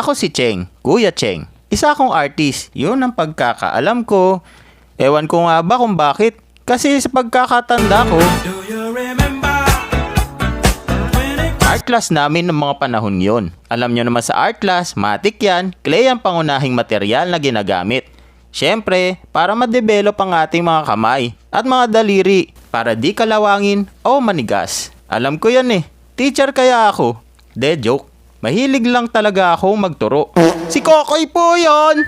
Ako si Cheng, Kuya Cheng. Isa akong artist, yun ang pagkakaalam ko. Ewan ko nga ba kung bakit. Kasi sa pagkakatanda ko, art class namin ng mga panahon yon. Alam nyo naman sa art class, matik yan, clay ang pangunahing material na ginagamit. Siyempre, para ma-develop ang ating mga kamay at mga daliri para di kalawangin o manigas. Alam ko yan eh. Teacher kaya ako. De joke. Mahilig lang talaga ako magturo. Si Kokoy po yon.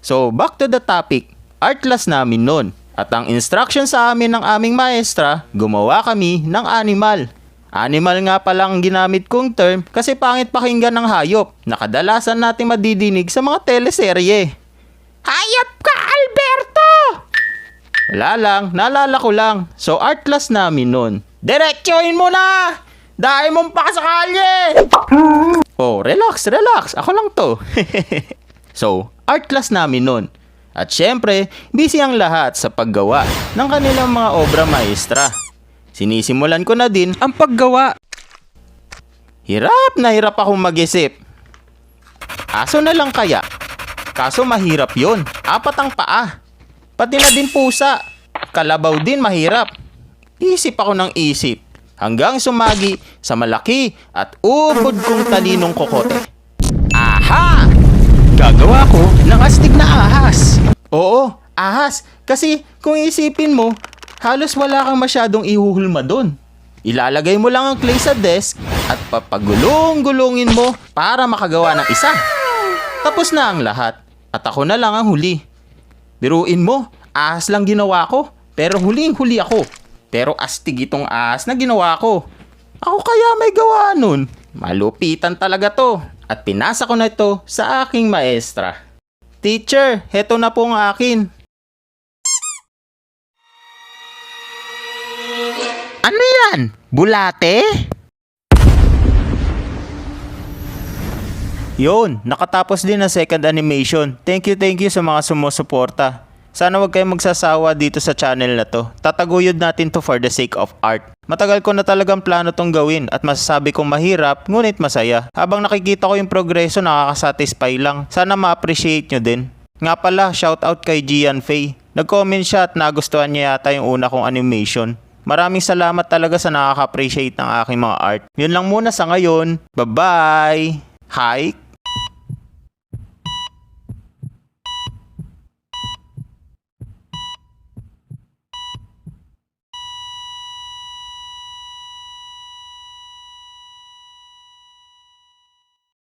So, back to the topic. Art class namin nun. At ang instruction sa amin ng aming maestra, gumawa kami ng animal. Animal nga palang ginamit kong term kasi pangit pakinggan ng hayop na kadalasan natin madidinig sa mga teleserye. Hayop ka, Alberto! Wala lang, naalala ko lang. So art class namin nun. Diretsuhin mo na! Dahil mong pa sa kalye! Oh, relax, relax. Ako lang to. so, art class namin nun. At syempre, busy ang lahat sa paggawa ng kanilang mga obra maestra. Sinisimulan ko na din ang paggawa. Hirap na hirap akong mag-isip. Aso na lang kaya? Kaso mahirap yon. Apat ang paa. Pati na din pusa. Kalabaw din mahirap. Isip ako ng isip. Hanggang sumagi sa malaki at ubod kong talinong kokote. Aha! Gagawa ko ng astig na ahas. Oo, ahas. Kasi kung isipin mo, halos wala kang masyadong ihuhulma doon. Ilalagay mo lang ang clay sa desk at papagulong-gulungin mo para makagawa ng isa. Tapos na ang lahat at ako na lang ang huli. Biruin mo, ahas lang ginawa ko pero huling huli ako. Pero astig itong ahas na ginawa ko. Ako kaya may gawa nun. Malupitan talaga to. At pinasa ko na ito sa aking maestra. Teacher, heto na po ang akin. Ano yan? Bulate? Yun, nakatapos din ang second animation. Thank you, thank you sa mga sumusuporta. Sana wag kayong magsasawa dito sa channel na to. Tataguyod natin to for the sake of art. Matagal ko na talagang plano tong gawin at masasabi kong mahirap ngunit masaya. Habang nakikita ko yung progreso nakakasatisfy lang. Sana ma-appreciate nyo din. Nga pala, shoutout kay Gian Faye. Nag-comment siya at nagustuhan niya yata yung una kong animation. Maraming salamat talaga sa nakaka-appreciate ng aking mga art. Yun lang muna sa ngayon. Bye-bye! Hike!